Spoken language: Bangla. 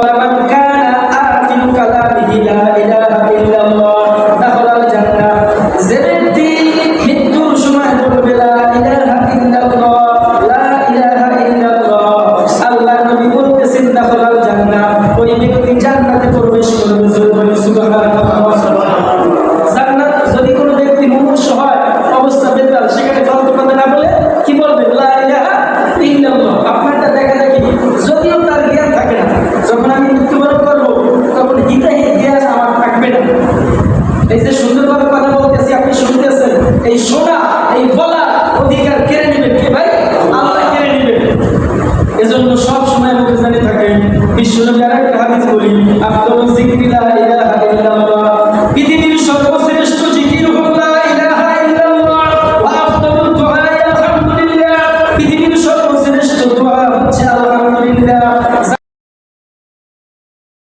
Gracias. মৃত্যুবরণ করব, তখন হিতাহিত ইতিহাস আমার থাকবে না। এই যে সুন্দরভাবে কথা বলতেছি, আপনি শুনতেছেন, এই শোনা, এই বলা অধিকার কেড়ে নেবেন কে ভাই? আল্লাহ কেড়ে নেবেন। এজন্য সব সময় আমাকে জানি থাকেন, বিশ্বনবী আরেকটা হাদিস বলি আফতালু যিকরিল্লাহ